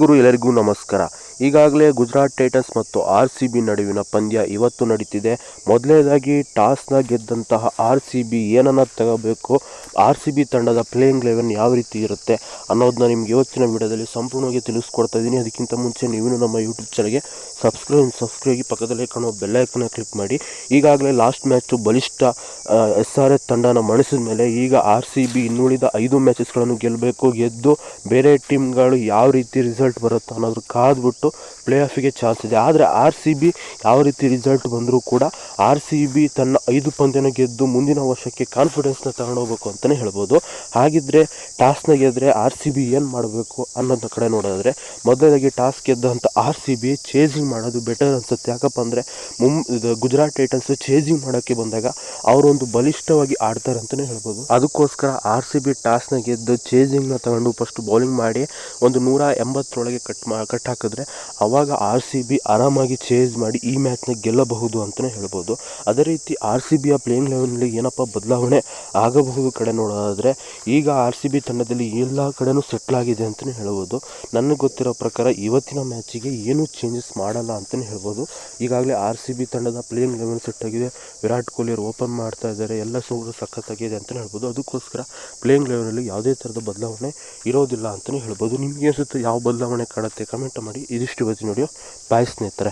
ಗುರು ಎಲ್ಲರಿಗೂ ನಮಸ್ಕಾರ. ಈಗಾಗಲೇ ಗುಜರಾತ್ ಟೈಟನ್ಸ್ ಮತ್ತು ಆರ್ ಸಿ ಬಿ ನಡುವಿನ ಪಂದ್ಯ ಇವತ್ತು ನಡೀತಿದೆ. ಮೊದಲನೇದಾಗಿ ಟಾಸ್ನ ಗೆದ್ದಂತಹ ಆರ್ ಸಿ ಬಿ ಏನನ್ನ ತಗೋಬೇಕು ಆರ್ ಸಿ ಬಿ ತಂಡದ ಪ್ಲೇಯಿಂಗ್ ಲೆವೆನ್ ಯಾವ ರೀತಿ ಇರುತ್ತೆ ಅನ್ನೋದನ್ನ ನಿಮ್ಗೆ ಇವತ್ತಿನ ವಿಡಿಯೋದಲ್ಲಿ ಸಂಪೂರ್ಣವಾಗಿ ತಿಳಿಸ್ಕೊಡ್ತಾ ಇದ್ದೀನಿ. ಅದಕ್ಕಿಂತ ಮುಂಚೆ ನೀವು ನಮ್ಮ ಯೂಟ್ಯೂಬ್ ಚಾನಲ್ಗೆ ಸಬ್ಸ್ಕ್ರೈಬ್ ಸಬ್ಸ್ಕ್ರೈಬ್ ಪಕ್ಕದಲ್ಲೇ ಕಾಣೋ ಬೆಲ್ಲೈಕನ್ನ ಕ್ಲಿಕ್ ಮಾಡಿ. ಈಗಾಗಲೇ ಲಾಸ್ಟ್ ಮ್ಯಾಚು ಬಲಿಷ್ಠ ಎಸ್ ಆರ್ ಎಸ್ ತಂಡನ ಮಣಿಸಿದ ಮೇಲೆ ಈಗ ಆರ್ ಸಿ ಬಿ ಇನ್ನುಳಿದ ಐದು ಮ್ಯಾಚಸ್ಗಳನ್ನು ಗೆಲ್ಲಬೇಕು ಗೆದ್ದು ಬೇರೆ ಟೀಮ್ಗಳು ಯಾವ ರೀತಿ ರಿಸಲ್ಟ್ ಬರುತ್ತೋ ಅನ್ನೋದ್ರ ಕಾದ್ಬಿಟ್ಟು ಪ್ಲೇ ಆಫಿಗೆ ಚಾನ್ಸ್ ಇದೆ. ಆದರೆ ಆರ್ ಸಿ ಬಿ ಯಾವ ರೀತಿ ರಿಸಲ್ಟ್ ಬಂದರೂ ಕೂಡ ಆರ್ ಸಿ ಬಿ ತನ್ನ ಐದು ಪಂದ್ಯನ ಗೆದ್ದು ಮುಂದಿನ ವರ್ಷಕ್ಕೆ ಕಾನ್ಫಿಡೆನ್ಸ್ನ ತಗೊಂಡೋಗ್ಬೇಕು ಅಂತಲೇ ಹೇಳ್ಬೋದು. ಹಾಗಿದ್ದರೆ ಟಾಸ್ನ ಗೆದ್ದರೆ ಆರ್ ಸಿ ಬಿ ಏನು ಮಾಡಬೇಕು ಅನ್ನೋದನ್ನ ಕಡೆ ನೋಡೋದಾದ್ರೆ ಮೊದಲಾಗಿ ಟಾಸ್ ಗೆದ್ದಂಥ ಆರ್ ಸಿ ಬಿ ಚೇಸಿಂಗ್ ಮಾಡೋದು ಬೆಟರ್ ಅನ್ಸುತ್ತೆ. ಯಾಕಪ್ಪ ಅಂದರೆ ಮುಂ ಗುಜರಾತ್ ಟೈಟನ್ಸ್ ಚೇಸಿಂಗ್ ಮಾಡೋಕ್ಕೆ ಬಂದಾಗ ಅವರೊಂದು ಬಲಿಷ್ಠವಾಗಿ ಆಡ್ತಾರೆ ಅಂತಲೇ ಹೇಳ್ಬೋದು. ಅದಕ್ಕೋಸ್ಕರ ಆರ್ ಸಿ ಬಿ ಟಾಸ್ನ ಗೆದ್ದು ಚೇಸಿಂಗ್ನ ತಗೊಂಡು ಫಸ್ಟ್ ಬೌಲಿಂಗ್ ಮಾಡಿ ಒಂದು ನೂರ ಎಂಬತ್ತರೊಳಗೆ ಕಟ್ ಮಾ ಕಟ್ ಹಾಕಿದ್ರೆ ಅವಾಗ ಆರ್ ಸಿ ಬಿ ಆರಾಮಾಗಿ ಚೇಸ್ ಮಾಡಿ ಈ ಮ್ಯಾಚ್ನ ಗೆಲ್ಲಬಹುದು ಅಂತಲೇ ಹೇಳ್ಬೋದು. ಅದೇ ರೀತಿ ಆರ್ ಸಿ ಬಿಯ ಪ್ಲೇಯಿಂಗ್ ಲೆವೆನಲ್ಲಿ ಏನಪ್ಪ ಬದಲಾವಣೆ ಆಗಬಹುದು ಕಡೆ ನೋಡೋದಾದರೆ, ಈಗ ಆರ್ ಸಿ ಬಿ ತಂಡದಲ್ಲಿ ಎಲ್ಲ ಕಡೆಯೂ ಸೆಟ್ಲ್ ಆಗಿದೆ ಅಂತಲೇ ಹೇಳ್ಬೋದು. ನನಗೆ ಗೊತ್ತಿರೋ ಪ್ರಕಾರ ಇವತ್ತಿನ ಮ್ಯಾಚಿಗೆ ಏನೂ ಚೇಂಜಸ್ ಮಾಡಲ್ಲ ಅಂತಲೇ ಹೇಳ್ಬೋದು. ಈಗಾಗಲೇ ಆರ್ ಸಿ ಬಿ ತಂಡದ ಪ್ಲೇಯಿಂಗ್ ಲೆವೆಲ್ ಸೆಟ್ ಆಗಿದೆ. ವಿರಾಟ್ ಕೊಹ್ಲಿ ಅವರು ಓಪನ್ ಮಾಡ್ತಾ ಇದ್ದಾರೆ. ಎಲ್ಲ ಸೋಲು ಸಖತ್ತಾಗಿದೆ ಅಂತಲೇ ಹೇಳ್ಬೋದು. ಅದಕ್ಕೋಸ್ಕರ ಪ್ಲೇಯಿಂಗ್ ಲೆವೆಲಲ್ಲಿ ಯಾವುದೇ ಥರದ ಬದಲಾವಣೆ ಇರೋದಿಲ್ಲ ಅಂತಲೇ ಹೇಳ್ಬೋದು. ನಿಮಗೆ ಅನಿಸುತ್ತೆ ಯಾವ ಬದಲಾವಣೆ ಕಾಣುತ್ತೆ? ಕಮೆಂಟ್ ಮಾಡಿ. ಇದಿಷ್ಟು ಇವತ್ತಿನ ನೋಡಿ ಬಾಯ್ ಸ್ನೇಹಿತರೆ.